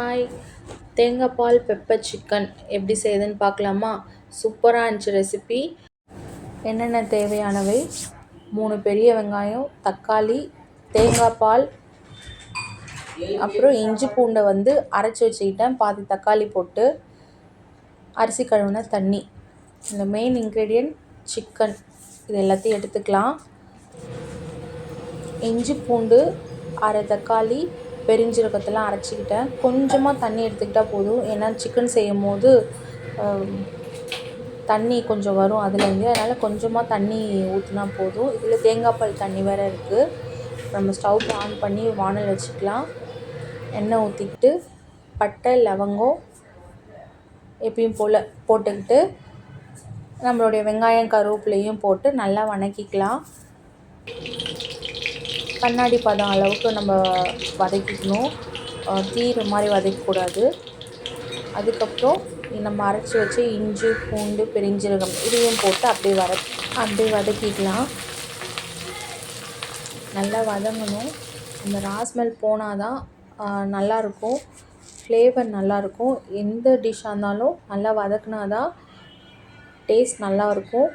Hi தேங்காய் பால் pepper chicken எப்படி செய்யுதுன்னு பார்க்கலாமா? சூப்பராக இருந்துச்சு ரெசிபி என்னென்ன தேவையானவை? மூணு பெரிய வெங்காயம் தக்காளி தேங்காய் பால் அப்புறம் இஞ்சி பூண்டை வந்து அரைச்சி வச்சுக்கிட்டேன். பாதி தக்காளி போட்டு அரிசி கழுவின தண்ணி. இந்த மெயின் இன்க்ரீடியன்ட் சிக்கன் இது எல்லாத்தையும் எடுத்துக்கலாம். இஞ்சி பூண்டு அரை தக்காளி பெருஞ்சீரகத்தெல்லாம் அரைச்சிக்கிட்டேன். கொஞ்சமாக தண்ணி எடுத்துக்கிட்டால் போதும். ஏன்னா சிக்கன் செய்யும் போது தண்ணி கொஞ்சம் வரும் அதுலேருந்து. அதனால் கொஞ்சமாக தண்ணி ஊற்றினா போதும். இதில் தேங்காய் பால் தண்ணி வேறு இருக்குது நம்ம ஸ்டவ் ஆன் பண்ணி வானல் வச்சுக்கலாம். எண்ணெய் ஊற்றிக்கிட்டு பட்டை லவங்கம் எப்பயும் போல் போட்டுக்கிட்டு நம்மளுடைய வெங்காயம் கருவேப்பிலையும் போட்டு நல்லா வணக்கிக்கலாம். கண்ணாடி பதம் அளவுக்கு நம்ம வதக்கிக்கணும். தீர மாதிரி வதக்கக்கூடாது. அதுக்கப்புறம் நம்ம அரைச்சி வச்சு இஞ்சி பூண்டு பெருஞ்சீரகம் இதையும் போட்டு அப்படியே வர அப்படியே வதக்கிக்கலாம். நல்லா வதங்கணும். அந்த ராஸ்மெல் போனால் தான் நல்லாயிருக்கும் ஃப்ளேவர் நல்லாயிருக்கும் எந்த டிஷ்ஷாக இருந்தாலும் நல்லா வதக்குனா தான் டேஸ்ட் நல்லாயிருக்கும்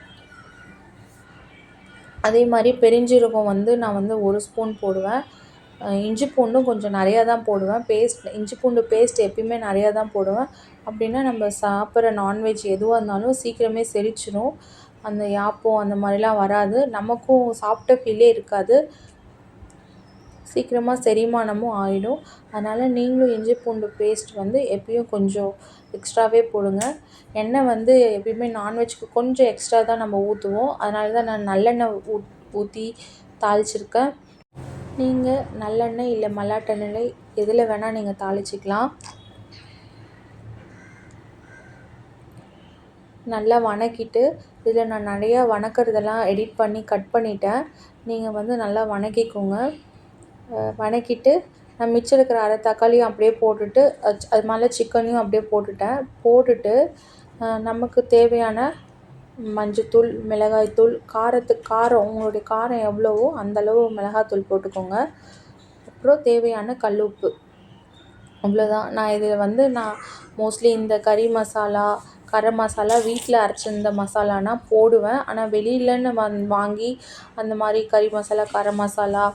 அதே மாதிரி பெருஞ்சீரகம் வந்து நான் வந்து ஒரு ஸ்பூன் போடுவேன். இஞ்சி பூண்டும் கொஞ்சம் நிறையா தான் போடுவேன். பேஸ்ட் இஞ்சி பூண்டு பேஸ்ட் எப்பயுமே நிறையா தான் போடுவேன். அப்படின்னா நம்ம சாப்பிட்ற நான்வெஜ் எதுவாக இருந்தாலும் சீக்கிரமே செரிச்சிடும் அந்த யாப்பம் அந்த மாதிரிலாம் வராது. நமக்கும் சாப்பிட்ட ஃபீலே இருக்காது. சீக்கிரமாக செரிமானமும் ஆகிடும் அதனால் நீங்களும் இஞ்சி பூண்டு பேஸ்ட் வந்து எப்பயும் கொஞ்சம் எக்ஸ்ட்ராவே போடுங்க. எண்ணெய் வந்து எப்பயுமே நான்வெஜ்க்கு கொஞ்சம் எக்ஸ்ட்ரா தான் நம்ம ஊற்றுவோம் அதனால தான் நான் நல்லெண்ணெய் ஊ ஊற்றி தாளிச்சிருக்கேன். நீங்கள் நல்லெண்ணெய் இல்லை மல்லாட்டெண்ணெய் எதில் வேணால் நீங்கள் தாளிச்சிக்கலாம். நல்லா வணக்கிட்டு இதில் நான் நிறையா வணக்கிறதெல்லாம் எடிட் பண்ணி கட் பண்ணிட்டேன். நீங்கள் வந்து நல்லா வணக்கிக்கோங்க. வதக்கிட்டு நான் மிச்சம் இருக்கிற அரை தக்காளியும் அப்படியே போட்டுட்டு அது மேலே சிக்கனையும் அப்படியே போட்டுட்டேன். போட்டுட்டு நமக்கு தேவையான மஞ்சத்தூள் மிளகாய்த்தூள் காரத்துக்கு காரம் உங்களுடைய காரம் எவ்வளவோ அந்தளவு மிளகாத்தூள் போட்டுக்கோங்க. அப்புறம் தேவையான கல் உப்பு. அவ்வளோதான் நான் இதில் வந்து நான் மோஸ்ட்லி இந்த கறி மசாலா கரம் மசாலா வீட்டில் அரைச்சிருந்த மசாலானா போடுவேன். ஆனால் வெளியிலன்னு வந் வாங்கி அந்த மாதிரி கறி மசாலா கரம் மசாலா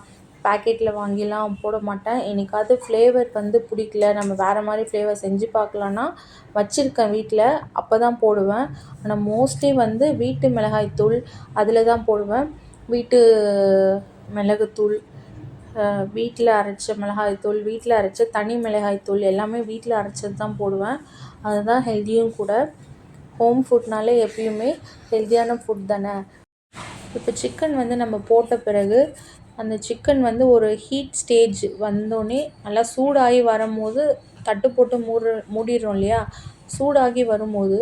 பேக்கெட்டில் வாங்கிலாம் போட மாட்டேன். என்னைக்காவது ஃப்ளேவர் வந்து பிடிக்கல நம்ம வேறு மாதிரி ஃப்ளேவர் செஞ்சு பார்க்கலான்னா வச்சுருக்கேன் வீட்டில் அப்போ தான் போடுவேன். ஆனால் மோஸ்ட்லி வந்து வீட்டு மிளகாய்த்தூள் அதில் தான் போடுவேன். வீட்டு மிளகுத்தூள் வீட்டில் அரைச்ச மிளகாய்த்தூள் வீட்டில் அரைச்ச தனி மிளகாய்த்தூள் எல்லாமே வீட்டில் அரைச்சது தான் போடுவேன். அதுதான் ஹெல்த்தியும் கூட. ஹோம் ஃபுட்னாலே எப்பயுமே ஹெல்த்தியான ஃபுட் தானே. இப்போ சிக்கன் வந்து நம்ம போட்ட பிறகு அந்த சிக்கன் வந்து ஒரு ஹீட் ஸ்டேஜ் வந்தோடனே நல்லா சூடாகி வரும்போது தட்டு போட்டு மூடு மூடிடுறோம் இல்லையா? சூடாகி வரும்போது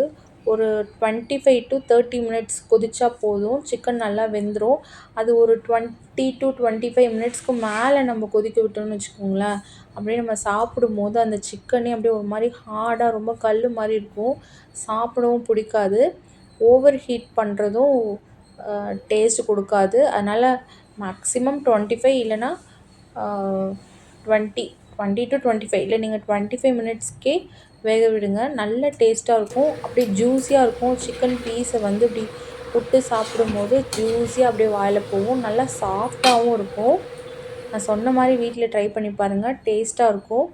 ஒரு twenty five to thirty minutes கொதிச்சா போதும். சிக்கன் நல்லா வெந்துடும் அது ஒரு டுவெண்ட்டி டு டுவெண்ட்டி ஃபைவ் மினிட்ஸ்க்கு மேலே நம்ம கொதிக்க விட்டோம்னு வச்சுக்கோங்களேன். அப்படியே நம்ம சாப்பிடும்போது அந்த சிக்கனே அப்படியே ஒரு மாதிரி ஹார்டாக ரொம்ப கல் மாதிரி இருக்கும். சாப்பிடவும் பிடிக்காது. ஓவர் ஹீட் பண்ணுறதும் டேஸ்ட் கொடுக்காது. அதனால் மேக்ஸிமம் டுவெண்ட்டி ஃபைவ் இல்லைன்னா twenty twenty to twenty five இல்லை நீங்கள் டுவெண்ட்டி ஃபைவ் மினிட்ஸ்க்கே வேக விடுங்க. நல்ல டேஸ்ட்டாக இருக்கும். அப்படியே ஜூஸியாக இருக்கும். சிக்கன் பீஸை வந்து இப்படி புட்டு சாப்பிடும்போது ஜூஸியாக அப்படியே வாயில் போகும். நல்லா சாஃப்டாகவும் இருக்கும். நான் சொன்ன மாதிரி வீட்டில் ட்ரை பண்ணி பாருங்கள் டேஸ்ட்டாக இருக்கும்.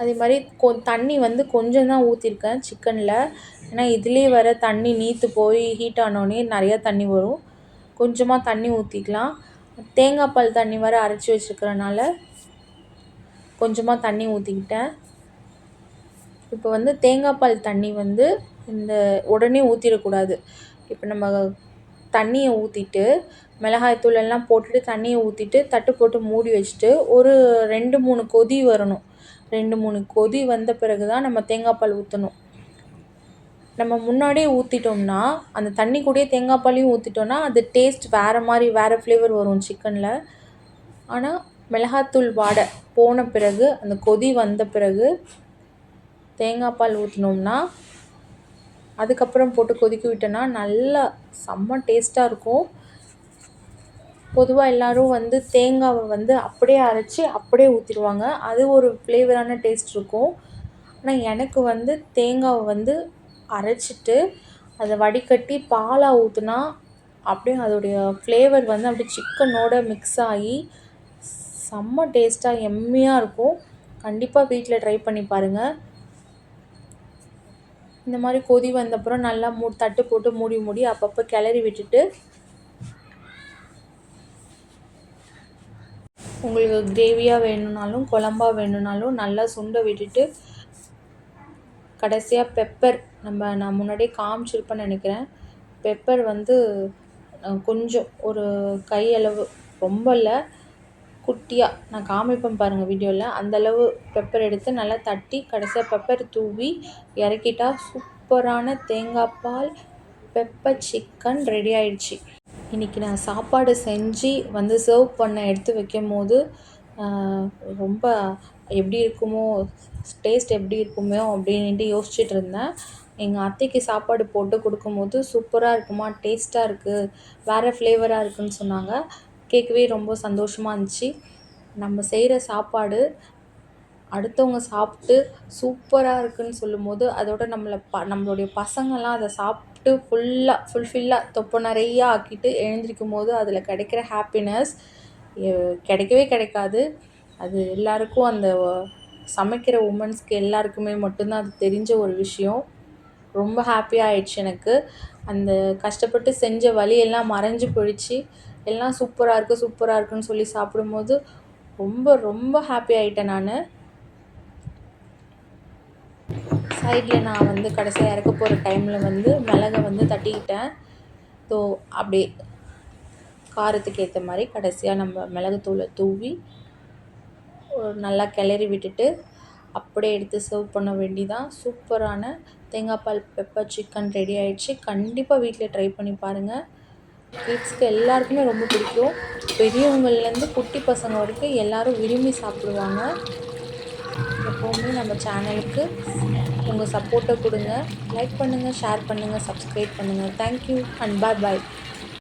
அதே மாதிரி கொ தண்ணி வந்து கொஞ்சம் தான் ஊற்றிருக்கேன் சிக்கனில் ஏன்னா இதுலேயே வர தண்ணி நீத்து போய் ஹீட் ஆனோடனே நிறையா தண்ணி வரும். கொஞ்சமாக தண்ணி ஊற்றிக்கலாம் தேங்காய் பால் தண்ணி வர அரைச்சி வச்சுருக்கறனால கொஞ்சமாக தண்ணி ஊற்றிக்கிட்டேன் இப்போ வந்து தேங்காய் பால் தண்ணி வந்து இந்த உடனே ஊற்றிடக்கூடாது இப்போ நம்ம தண்ணியை ஊற்றிட்டு மிளகாய்த்தூள் எல்லாம் போட்டுட்டு தண்ணியை ஊற்றிட்டு தட்டு போட்டு மூடி வச்சுட்டு ஒரு ரெண்டு மூணு கொதி வரணும். ரெண்டு மூணு கொதி வந்த பிறகு தான் நம்ம தேங்காய் பால் ஊற்றணும் நம்ம முன்னாடியே ஊற்றிட்டோம்னா அந்த தண்ணி கூடயே தேங்காய் பாலையும் ஊற்றிட்டோன்னா அது டேஸ்ட் வேறு மாதிரி வேறு ஃப்ளேவர் வரும் சிக்கனில் ஆனால் மிளகாத்தூள் வாடை போன பிறகு அந்த கொதி வந்த பிறகு தேங்காய் பால் ஊற்றினோம்னா அதுக்கப்புறம் போட்டு கொதிக்க விட்டோன்னா நல்லா செம்ம டேஸ்ட்டாக இருக்கும். பொதுவாக எல்லோரும் வந்து தேங்காவை வந்து அப்படியே அரைச்சி அப்படியே ஊற்றிடுவாங்க அது ஒரு ஃப்ளேவரான டேஸ்ட் இருக்கும். ஆனால் எனக்கு வந்து தேங்காவை வந்து அரைச்சிட்டு அதை வடிகட்டி பாலாக ஊற்றினா அப்படியே அதோடைய ஃப்ளேவர் வந்து அப்படியே சிக்கனோட மிக்ஸ் ஆகி செம்ம டேஸ்ட்டாக எம்மியாக இருக்கும். கண்டிப்பாக வீட்டில் ட்ரை பண்ணி பாருங்கள் இந்த மாதிரி கொதி வந்தப்புறம் நல்லா மூ தட்டு போட்டு மூடி மூடி அப்பப்போ கிளறி விட்டுட்டு உங்களுக்கு கிரேவியாக வேணும்னாலும் குழம்பா வேணும்னாலும் நல்லா சுண்ட விட்டுட்டு கடைசியாக பெப்பர் நம்ம நான் முன்னாடியே காமிச்சிருப்பேன்னு நினைக்கிறேன். பெப்பர் வந்து கொஞ்சம் ஒரு கையளவு ரொம்ப இல்லை குட்டியாக நான் காமிப்பேன் பாருங்கள் வீடியோவில் அந்தளவு பெப்பர் எடுத்து நல்லா தட்டி கடைசியாக பெப்பர் தூவி இறக்கிட்டா சூப்பரான தேங்காய் பால் பெப்பர் சிக்கன் ரெடி ஆயிடுச்சு. இன்றைக்கி நான் சாப்பாடு செஞ்சு வந்து சர்வ் பண்ண எடுத்து வைக்கும் போது ரொம்ப எப்படி இருக்குமோ டேஸ்ட் எப்படி இருக்குமோ அப்படின்ட்டு யோசிச்சுட்டு இருந்தேன். எங்கள் அத்தைக்கு சாப்பாடு போட்டு கொடுக்கும்போது சூப்பராக இருக்குமா டேஸ்ட்டாக இருக்குது வேறு ஃப்ளேவராக இருக்குதுன்னு சொன்னாங்க. கேட்கவே ரொம்ப சந்தோஷமாக இருந்துச்சு. நம்ம செய்கிற சாப்பாடு அடுத்தவங்க சாப்பிட்டு சூப்பராக இருக்குதுன்னு சொல்லும்போது அதோட நம்மளை ப நம்மளுடைய பசங்கள்லாம் அதை சாப்பிட்டு ஃபுல்லாக ஃபுல்ஃபில்லாக தொப்பை நிறையா ஆக்கிட்டு எழுந்திரிக்கும் போது அதில் கிடைக்கிற ஹாப்பினஸ் கிடைக்கவே கிடைக்காது. அது எல்லாருக்கும் அந்த சமைக்கிற உமன்ஸ்க்கு எல்லாருக்குமே மட்டும்தான் அது தெரிஞ்ச ஒரு விஷயம். ரொம்ப ஹாப்பியாக ஆயிடுச்சு எனக்கு. அந்த கஷ்டப்பட்டு செஞ்ச வலியெல்லாம் மறைஞ்சு போயிடுச்சு. எல்லாம் சூப்பராக இருக்குது சூப்பராக இருக்குன்னு சொல்லி சாப்பிடும்போது ரொம்ப ரொம்ப ஹாப்பி ஆகிட்டேன் நான். சைடில் நான் வந்து கடைசியாக இறக்க போகிற டைமில் வந்து மிளகை வந்து தட்டிக்கிட்டேன். ஸோ அப்படியே காரத்துக்கு ஏற்ற மாதிரி கடைசியாக நம்ம மிளகுத்தூளை தூவி நல்லா கிளறி விட்டுட்டு அப்படியே எடுத்து சர்வ் பண்ண வேண்டிதான். சூப்பரான தேங்காய் பால் பெப்பர் சிக்கன் ரெடி ஆகிடுச்சு கண்டிப்பாக வீட்டில் ட்ரை பண்ணி பாருங்கள் கிட்ஸ்க்கு எல்லாருக்குமே ரொம்ப பிடிக்கும். பெரியவங்கள்லேருந்து குட்டி பசங்க வரைக்கும் எல்லோரும் விரும்பி சாப்பிடுவாங்க. எப்போவுமே நம்ம சேனலுக்கு உங்கள் சப்போர்ட்டை கொடுங்க. லைக் பண்ணுங்கள் ஷேர் பண்ணுங்கள் சப்ஸ்கிரைப் பண்ணுங்கள் தேங்க்யூ அண்ட் பாய் பாய்